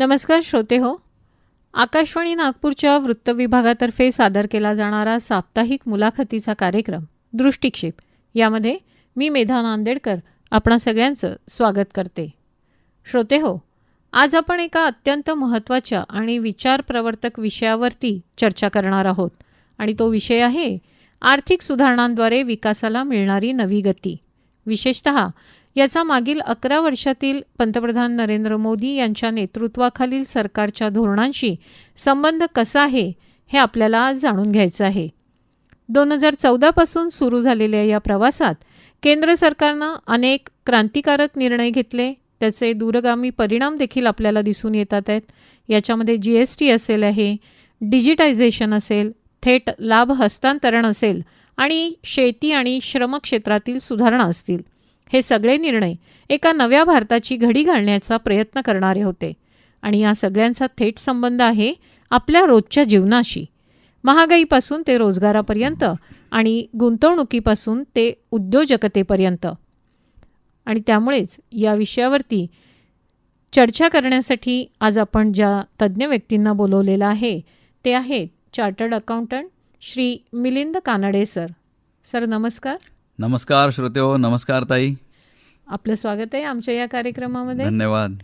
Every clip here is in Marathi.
नमस्कार श्रोते हो आकाशवाणी नागपूरच्या वृत्त विभागातर्फे सादर केला जाणारा साप्ताहिक मुलाखतीचा कार्यक्रम दृष्टिक्षेप यामध्ये मी मेधा नांदेडकर आपणा सगळ्यांचं स्वागत करते. श्रोते हो आज आपण एका अत्यंत महत्त्वाच्या आणि विचारप्रवर्तक विषयावरती चर्चा करणार आहोत आणि तो विषय आहे आर्थिक सुधारणांद्वारे विकासाला मिळणारी नवी गती. विशेषतः याचा मागील अकरा वर्षातील पंतप्रधान नरेंद्र मोदी यांच्या नेतृत्वाखालील सरकारच्या धोरणांशी संबंध कसा आहे हे आपल्याला आज जाणून घ्यायचं आहे. दोन हजार चौदापासून सुरू झालेल्या या प्रवासात केंद्र सरकारनं अनेक क्रांतिकारक निर्णय घेतले. त्याचे दूरगामी परिणाम देखील आपल्याला दिसून येतात आहेत. याच्यामध्ये जी एस टी असेल आहे डिजिटायझेशन असेल थेट लाभ हस्तांतरण असेल आणि शेती आणि श्रम क्षेत्रातील सुधारणा असतील. हे सगळे निर्णय एका नव्या भारताची घडी घालण्याचा प्रयत्न करणारे होते. आणि या सगळ्यांचा थेट संबंध आहे आपल्या रोजच्या जीवनाशी. महागाईपासून ते रोजगारापर्यंत आणि गुंतवणुकीपासून ते उद्योजकतेपर्यंत. आणि त्यामुळेच या विषयावरती चर्चा करण्यासाठी आज आपण ज्या तज्ज्ञ व्यक्तींना बोलवलेलं आहे ते आहेत chartered accountant Shri Milind Kanade sir. Sir नमस्कार. नमस्कार श्रोते हो नमस्कार ताई. आपलं स्वागत आहे आमच्या या कार्यक्रमामध्ये. धन्यवाद.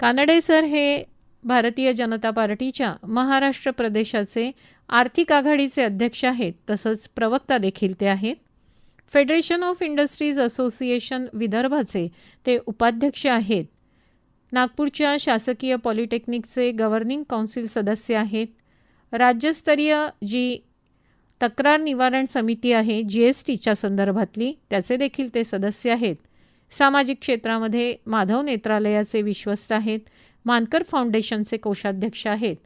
कानडे सर हे भारतीय जनता पार्टीच्या महाराष्ट्र प्रदेशाचे आर्थिक आघाडीचे अध्यक्ष आहेत तसंच प्रवक्ता देखील ते आहेत. फेडरेशन ऑफ इंडस्ट्रीज असोसिएशन विदर्भाचे ते उपाध्यक्ष आहेत. नागपूरच्या शासकीय पॉलिटेक्निकचे गव्हर्निंग काउन्सिल सदस्य आहेत. राज्यस्तरीय जी तक्रार निवारण समिती आहे जी एस टीच्या संदर्भातली. त्याचे देखील ते सदस्य आहेत. सामाजिक क्षेत्रामध्ये माधव नेत्रालयाचे विश्वस्त आहेत. मानकर फाउंडेशनचे कोषाध्यक्ष आहेत.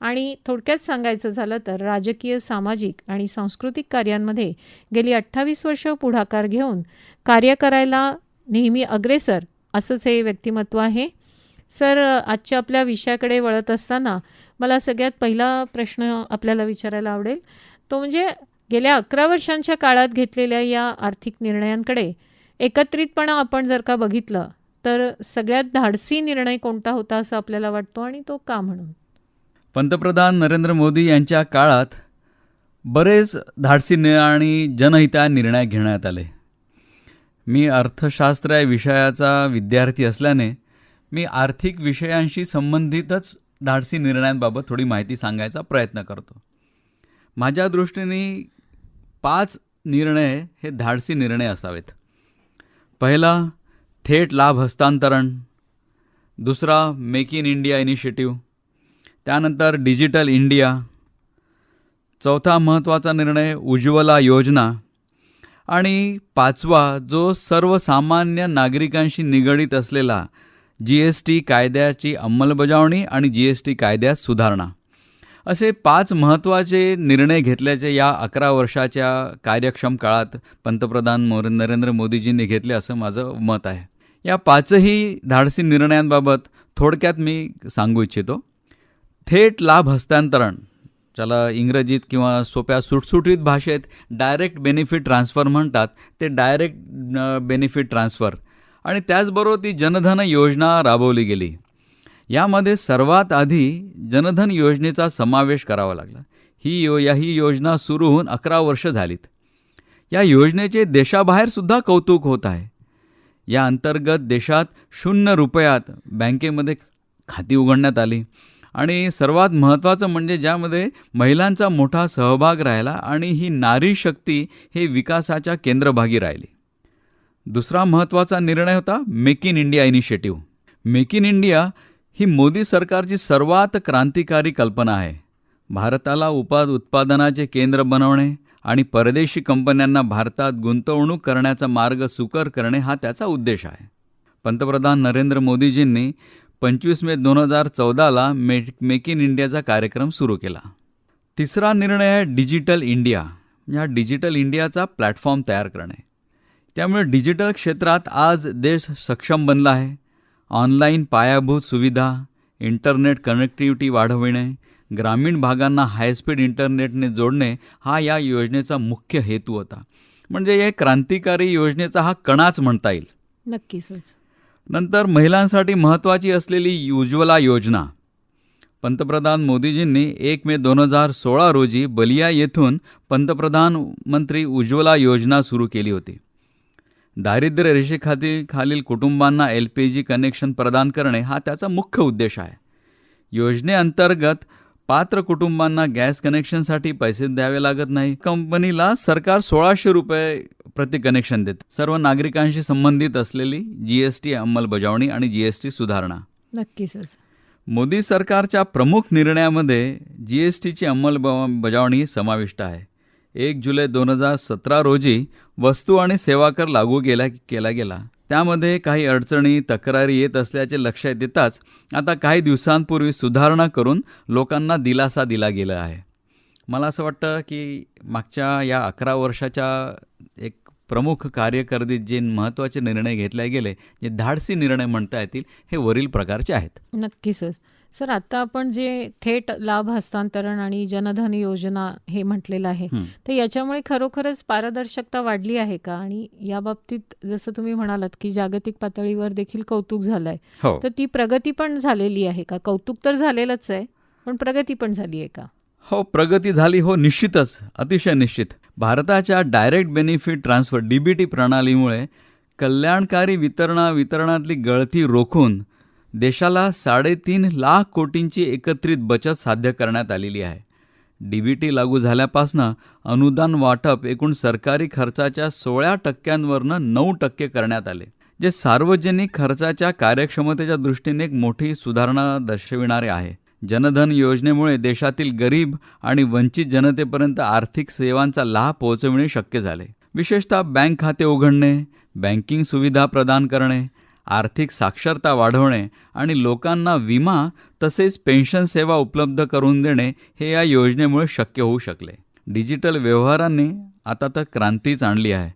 आणि थोडक्यात सांगायचं झालं तर राजकीय सामाजिक आणि सांस्कृतिक कार्यांमध्ये गेली अठ्ठावीस वर्ष पुढाकार घेऊन कार्य करायला नेहमी अग्रेसर असंच हे व्यक्तिमत्व आहे. सर आजच्या आपल्या विषयाकडे वळत असताना मला सगळ्यात पहिला प्रश्न आपल्याला विचारायला आवडेल. तो म्हणजे गेल्या अकरा वर्षांच्या काळात घेतलेल्या या आर्थिक निर्णयांकडे एकत्रितपणा आपण जर का बघितलं तर सगळ्यात धाडसी निर्णय कोणता होता असं आपल्याला वाटतो आणि तो का म्हणून? पंतप्रधान नरेंद्र मोदी यांच्या काळात बरेच धाडसी आणि जनहिता निर्णय घेण्यात आले. मी अर्थशास्त्र या विषयाचा विद्यार्थी असल्याने मी आर्थिक विषयांशी संबंधितच धाडसी निर्णयांबाबत थोडी माहिती सांगायचा प्रयत्न करतो. माझ्या दृष्टीने पाच निर्णय हे धाडसी निर्णय असावेत. पहिला थेट लाभ हस्तांतरण. दुसरा मेक इन इंडिया इनिशिएटिव्ह. त्यानंतर डिजिटल इंडिया. चौथा महत्त्वाचा निर्णय उज्ज्वला योजना. आणि पाचवा जो सर्वसामान्य नागरिकांशी निगडीत असलेला जी एस टी कायद्याची अंमलबजावणी आणि जी एस टी कायद्यात सुधारणा. असे पाच महत्त्वाचे निर्णय घेतल्याचे या अकरा वर्षाच्या कार्यक्षम काळात पंतप्रधान नरेंद्र मोदीजींनी घेतले असं माझं मत आहे. या पाचही धाडसी निर्णयांबाबत थोडक्यात मी सांगू इच्छितो. थेट लाभ हस्तांतरण ज्याला इंग्रजीत किंवा सोप्या सुटसुटीत भाषेत डायरेक्ट बेनिफिट ट्रान्सफर म्हणतात ते डायरेक्ट बेनिफिट ट्रान्सफर आणि त्याचबरोबर ती जनधन योजना राबवली गेली. यामध्ये सर्वात आधी जनधन योजनेचा समावेश करावा लागला. ही यो या ही योजना सुरू होऊन अकरा वर्ष झालीत. या योजनेचे देशाबाहेरसुद्धा कौतुक होत आहे. या अंतर्गत देशात शून्य रुपयात बँकेमध्ये खाती उघडण्यात आली. आणि सर्वात महत्त्वाचं म्हणजे ज्यामध्ये महिलांचा मोठा सहभाग राहिला आणि ही नारी शक्ती हे विकासाच्या केंद्रभागी राहिली. दुसरा महत्त्वाचा निर्णय होता make in India initiative. Make in India ही मोदी सरकारची सर्वात क्रांतिकारी कल्पना आहे. भारताला उपाद उत्पादनाचे केंद्र बनवणे आणि परदेशी कंपन्यांना भारतात गुंतवणूक करण्याचा मार्ग सुकर करणे हा त्याचा उद्देश आहे. पंतप्रधान नरेंद्र मोदीजींनी पंचवीस मे दोन हजार चौदाला मे मेक इन इंडियाचा कार्यक्रम सुरू केला. तिसरा निर्णय आहे डिजिटल इंडिया. या डिजिटल इंडियाचा प्लॅटफॉर्म तयार करणे. त्यामुळे डिजिटल क्षेत्रात आज देश सक्षम बनला आहे. ऑनलाईन पायाभूत सुविधा इंटरनेट कनेक्टिव्हिटी वाढविणे ग्रामीण भागांना हायस्पीड इंटरनेटने जोडणे हा या योजनेचा मुख्य हेतू होता. म्हणजे या क्रांतिकारी योजनेचा हा कणाच म्हणता येईल. नक्कीच नंतर महिलांसाठी महत्त्वाची असलेली उज्ज्वला योजना. पंतप्रधान मोदीजींनी एक मे दोन हजार सोळा रोजी बलिया येथून पंतप्रधान मंत्री उज्ज्वला योजना सुरू केली होती. दारिद्र्य रेषेखाली खालील कुटुंबांना एल पी जी कनेक्शन प्रदान करणे हा त्याचा मुख्य उद्देश आहे. योजनेअंतर्गत पात्र कुटुंबांना गॅस कनेक्शनसाठी पैसे द्यावे लागत नाही. कंपनीला सरकार सोळाशे रुपये प्रति कनेक्शन देते. सर्व नागरिकांशी संबंधित असलेली जीएसटी अंमलबजावणी आणि जीएसटी सुधारणा. नक्कीच मोदी सरकारच्या प्रमुख निर्णयामध्ये जी एस टीची अंमलबजावणी समाविष्ट आहे. एक जुलै दोन हजार सतरा रोजी वस्तू आणि सेवा कर लागू केला केला गेला. त्यामध्ये काही अडचणी तक्रारी येत असल्याचे लक्षात येताच आता काही दिवसांपूर्वी सुधारणा करून लोकांना दिलासा दिला गेला आहे. मला असं वाटतं की मागच्या या अकरा वर्षाच्या एक प्रमुख कार्यकर्दीत जे महत्त्वाचे निर्णय घेतले गेले जे धाडसी निर्णय म्हणता येतील हे वरील प्रकारचे आहेत. नक्की सर. आता आपण जे थेट लाभ हस्तांतरण आणि जनधन योजना हे म्हटलेलं आहे. तर याच्यामुळे खरोखरच पारदर्शकता वाढली आहे का? आणि या बाबतीत जसं तुम्ही म्हणालात की जागतिक पातळीवर देखील कौतुक झालंय हो. तर ती प्रगती पण झालेली आहे का? कौतुक तर झालेलंच आहे पण प्रगती पण झाली आहे का? हो प्रगती झाली हो निश्चितच अतिशय निश्चित. भारताच्या डायरेक्ट बेनिफिट ट्रान्सफर डीबीटी प्रणालीमुळे कल्याणकारी वितरणा वितरणातली गळती रोखून देशाला साडेतीन लाख कोटींची एकत्रित बचत साध्य करण्यात आलेली आहे. डी बी टी लागू झाल्यापासनं अनुदान वाटप एकूण सरकारी खर्चाच्या सोळा टक्क्यांवरनं नऊ टक्के करण्यात आले जे सार्वजनिक खर्चाच्या कार्यक्षमतेच्या दृष्टीने एक मोठी सुधारणा दर्शविणारे आहे. जनधन योजनेमुळे देशातील गरीब आणि वंचित जनतेपर्यंत आर्थिक सेवांचा लाभ पोहोचविणे शक्य झाले. विशेषतः बँक खाते उघडणे बँकिंग सुविधा प्रदान करणे आर्थिक साक्षरता वाढवणे आणि लोकांना विमा तसेच पेन्शन सेवा उपलब्ध करून देणे हे या योजनेमुळे शक्य होऊ शकले. डिजिटल व्यवहारांनी आता तर क्रांतीच आणली आहे.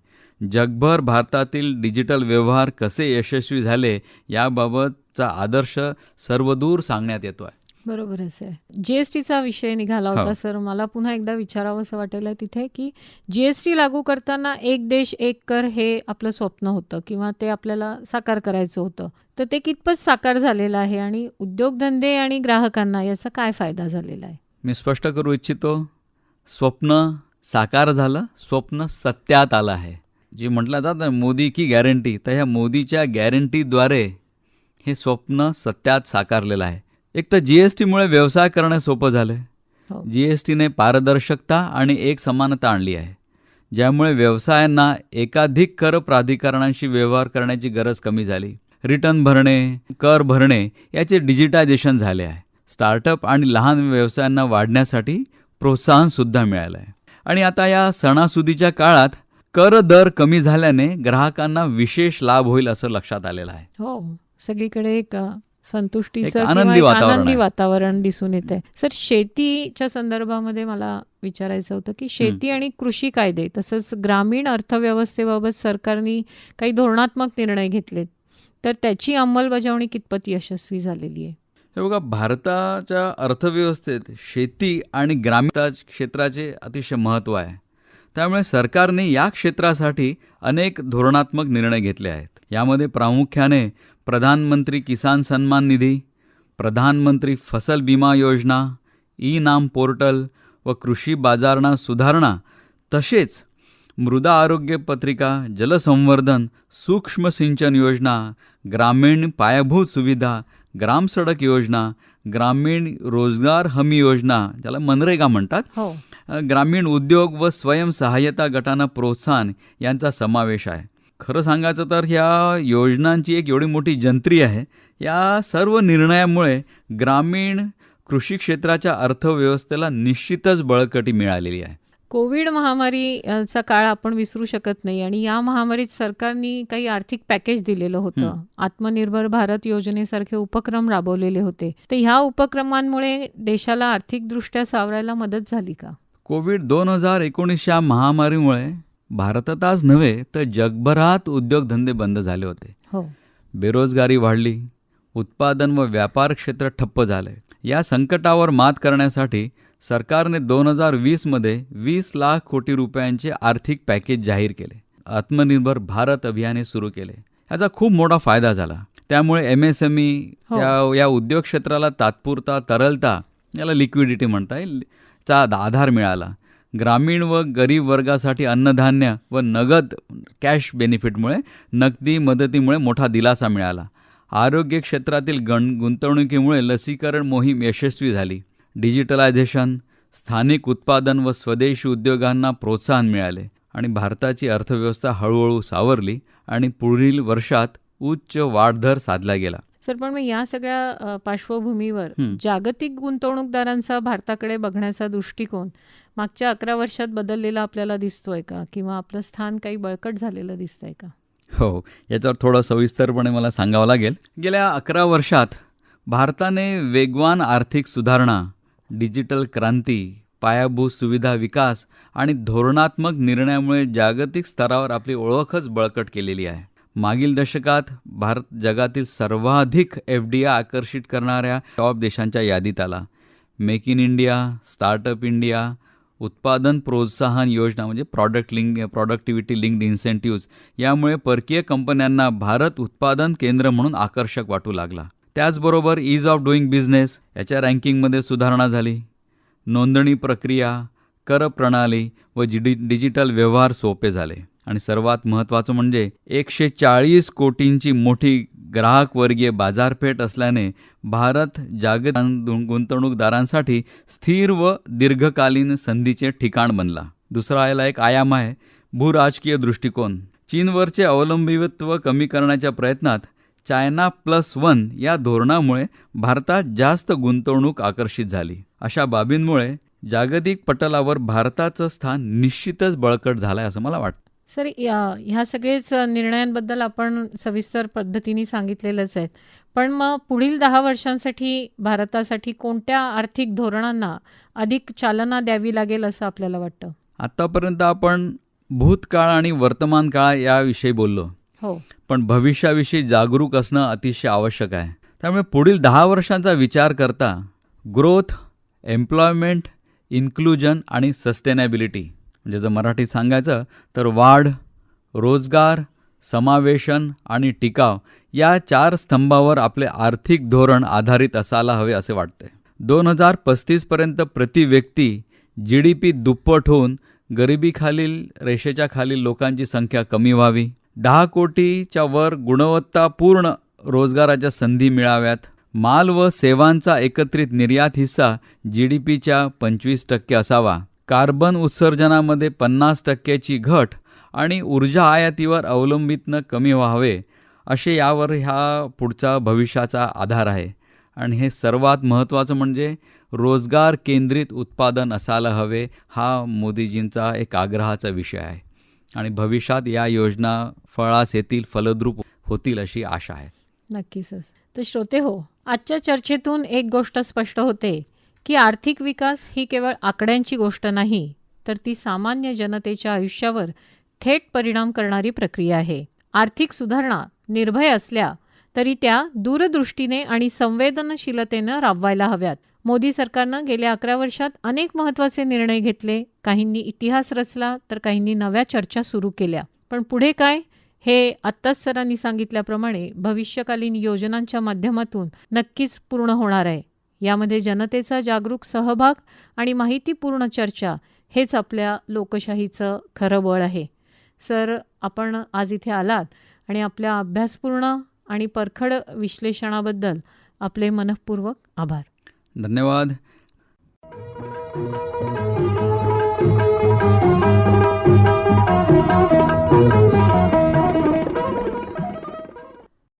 जगभर भारतातील डिजिटल व्यवहार कसे यशस्वी झाले याबाबतचा आदर्श सर्वदूर सांगण्यात येतो आहे बरोबरच आहे जीएसटीचा विषय निघाला. होता सर. मला पुन्हा एकदा विचारावं असं वाटायला तिथे की जीएसटी लागू करताना एक देश एक कर हे आपलं स्वप्न होतं किंवा ते आपल्याला साकार करायचं होतं. तर ते कितपत साकार झालेलं आहे आणि उद्योगधंदे आणि ग्राहकांना याचा काय फायदा झालेला आहे? मी स्पष्ट करू इच्छितो स्वप्न साकार झालं स्वप्न सत्यात आलं आहे. जे म्हटलं जातं मोदी की गॅरंटी तर ह्या मोदीच्या गॅरंटीद्वारे हे स्वप्न सत्यात साकारलेलं आहे. एक तर जी एस टीमुळे व्यवसाय करणं सोपं झालं हो. जी एस टीने पारदर्शकता आणि एक समानता आणली आहे. ज्यामुळे व्यवसायांना एकाधिक कर प्राधिकरणांशी व्यवहार करण्याची गरज कमी झाली. रिटर्न भरणे कर भरणे याचे डिजिटायझेशन झाले आहे. स्टार्टअप आणि लहान व्यवसायांना वाढण्यासाठी प्रोत्साहनसुद्धा मिळालं आहे आणि आता या सणासुदीच्या काळात कर दर कमी झाल्याने ग्राहकांना विशेष लाभ होईल असं लक्षात आलेलं आहे. हो. सगळीकडे एक संतुष्टीचं आनंदी वातावरण. वातावरण दिसून येत आहे सर शेतीच्या संदर्भामध्ये मला विचारायचं होतं की शेती आणि कृषी कायदे तसंच ग्रामीण अर्थव्यवस्थेबाबत सरकारने काही धोरणात्मक निर्णय घेतलेत. तर त्याची अंमलबजावणी कितपत यशस्वी झालेली आहे? हे बघा भारताच्या अर्थव्यवस्थेत शेती आणि ग्रामीण क्षेत्राचे अतिशय महत्त्व आहे. त्यामुळे सरकारने या क्षेत्रासाठी अनेक धोरणात्मक निर्णय घेतले आहेत. यामध्ये प्रामुख्याने प्रधानमंत्री किसान सन्मान निधी प्रधानमंत्री फसल विमा योजना ई नाम पोर्टल व कृषी बाजारणा सुधारणा तसेच मृदा आरोग्य पत्रिका जलसंवर्धन सूक्ष्म सिंचन योजना ग्रामीण पायाभूत सुविधा ग्राम सडक योजना ग्रामीण रोजगार हमी योजना ज्याला मनरेगा म्हणतात हो. ग्रामीण उद्योग व स्वयंसहाय्यता गटांना प्रोत्साहन यांचा समावेश आहे. खरं सांगायचं तर ह्या योजनांची एक एवढी मोठी जंत्री आहे. या सर्व निर्णयामुळे ग्रामीण कृषी क्षेत्राच्या अर्थव्यवस्थेला निश्चितच बळकटी मिळालेली आहे. कोविड महामारीचा काळ आपण विसरू शकत नाही आणि या महामारीत सरकारने काही आर्थिक पॅकेज दिलेलं होतं. आत्मनिर्भर भारत योजनेसारखे उपक्रम राबवलेले होते. तर ह्या उपक्रमांमुळे देशाला आर्थिकदृष्ट्या सावरायला मदत झाली का? कोविड दोन हजार एकोणीसच्या महामारीमुळे भारतातच नव्हे तर जगभरात उद्योगधंदे बंद झाले होते. हो. बेरोजगारी वाढली उत्पादन व व्यापार क्षेत्र ठप्प झाले. या संकटावर मात करण्यासाठी सरकारने दोन हजार वीसमध्ये वीस लाख कोटी रुपयांचे आर्थिक पॅकेज जाहीर केले. आत्मनिर्भर भारत अभियाने सुरू केले. याचा खूप मोठा फायदा झाला. त्यामुळे एम एस एम ई या उद्योग क्षेत्राला तात्पुरता तरलता याला लिक्विडिटी म्हणता येईल चा आधार मिळाला. ग्रामीण व गरीब वर्गासाठी अन्नधान्य व नगद कॅश बेनिफिटमुळे नगदी मदतीमुळे मोठा दिलासा मिळाला. आरोग्य क्षेत्रातील गण गुंतवणुकीमुळे लसीकरण मोहीम यशस्वी झाली. डिजिटलायझेशन स्थानिक उत्पादन व स्वदेशी उद्योगांना प्रोत्साहन मिळाले आणि भारताची अर्थव्यवस्था हळूहळू सावरली आणि पुढील वर्षात उच्च वाढदर साधला गेला. सर पण मग या सगळ्या पार्श्वभूमीवर. जागतिक गुंतवणूकदारांचा भारताकडे बघण्याचा दृष्टिकोन मागच्या अकरा वर्षात बदललेला आपल्याला दिसतोय का? किंवा आपलं स्थान काही बळकट झालेलं दिसतंय का? हो याच्यावर थोडं सविस्तरपणे मला सांगावं लागेल. गेल्या अकरा वर्षात भारताने वेगवान आर्थिक सुधारणा डिजिटल क्रांती पायाभूत सुविधा विकास आणि धोरणात्मक निर्णयामुळे जागतिक स्तरावर आपली ओळखच बळकट केलेली आहे. मागील दशकात भारत जगातील सर्वाधिक एफ डी आय आकर्षित करणाऱ्या टॉप देशांच्या यादीत आला. Make in India startup India उत्पादन प्रोत्साहन योजना म्हणजे product link productivity linked incentives यामुळे परकीय कंपन्यांना भारत उत्पादन केंद्र म्हणून आकर्षक वाटू लागला. त्याचबरोबर ईज ऑफ डुईंग बिझनेस याच्या रँकिंगमध्ये सुधारणा झाली. नोंदणी प्रक्रिया कर प्रणाली व जी डिजिटल व्यवहार सोपे झाले. आणि सर्वात महत्त्वाचं म्हणजे एकशे चाळीस कोटींची मोठी ग्राहकवर्गीय बाजारपेठ असल्याने भारत जागत गुंतवणूकदारांसाठी स्थिर व दीर्घकालीन संधीचे ठिकाण बनला. दुसरा याला एक आयाम आहे भूराजकीय दृष्टिकोन. चीनवरचे अवलंबित्व कमी करण्याच्या प्रयत्नात चायना प्लस वन या धोरणामुळे भारतात जास्त गुंतवणूक आकर्षित झाली. अशा बाबींमुळे जागतिक पटलावर भारताचं स्थान निश्चितच बळकट झालंय असं मला वाटतं. सर या ह्या सगळेच निर्णयांबद्दल आपण सविस्तर पद्धतीने सांगितलेलंच आहेत. पण मग पुढील दहा वर्षांसाठी भारतासाठी कोणत्या आर्थिक धोरणांना अधिक चालना द्यावी लागेल असं आपल्याला वाटतं? आतापर्यंत आपण भूतकाळ आणि वर्तमान काळ याविषयी बोललो. हो. पण भविष्याविषयी जागरूक असणं अतिशय आवश्यक आहे. त्यामुळे पुढील दहा वर्षांचा विचार करता ग्रोथ एम्प्लॉयमेंट इन्क्लुजन आणि सस्टेनेबिलिटी म्हणजे जर मराठीत सांगायचं तर वाढ रोजगार समावेशन आणि टिकाव या चार स्तंभावर आपले आर्थिक धोरण आधारित असायला हवे असे वाटते. दोन हजार पस्तीसपर्यंत प्रति व्यक्ती जी डी पी दुप्पट होऊन गरिबीखालील रेषेच्या खालील लोकांची संख्या कमी व्हावी. दहा कोटीच्या वर गुणवत्तापूर्ण रोजगाराच्या संधी मिळाव्यात. माल व सेवांचा एकत्रित निर्यात हिस्सा जी डी पीच्या पंचवीस टक्के असावा. कार्बन उत्सर्जनामध्ये पन्नास टक्क्याची घट आणि ऊर्जा आयातीवर अवलंबितनं कमी व्हावे असे यावर ह्या पुढचा भविष्याचा आधार आहे. आणि हे सर्वात महत्त्वाचं म्हणजे रोजगार केंद्रित उत्पादन असायला हवे हा मोदीजींचा एक आग्रहाचा विषय आहे. आणि भविष्यात या योजना फळास येतील फलद्रूप होतील अशी आशा आहे. नक्कीच तर श्रोते हो आजच्या चर्चेतून एक गोष्ट स्पष्ट होते. की आर्थिक विकास ही केवळ आकड्यांची गोष्ट नाही तर ती सामान्य जनतेच्या आयुष्यावर थेट परिणाम करणारी प्रक्रिया आहे. आर्थिक सुधारणा निर्भय असल्या तरी त्या दूरदृष्टीने आणि संवेदनशीलतेनं राबवायला हव्यात. मोदी सरकारनं गेल्या अकरा वर्षात अनेक महत्त्वाचे निर्णय घेतले. काहींनी इतिहास रचला तर काहींनी नव्या चर्चा सुरू केल्या. पण पुढे काय? हे आत्ताच सरांनी सांगितल्याप्रमाणे भविष्यकालीन योजनांच्या माध्यमातून नक्कीच पूर्ण होणार आहे. यामध्ये जनतेचा जागरूक सहभाग आणि माहितीपूर्ण चर्चा हेच आपल्या लोकशाहीचं खरं बळ आहे. सर आपण आज इथे आलात आणि आपल्या अभ्यासपूर्ण आणि परखड विश्लेषणाबद्दल आपले मनःपूर्वक आभार. धन्यवाद.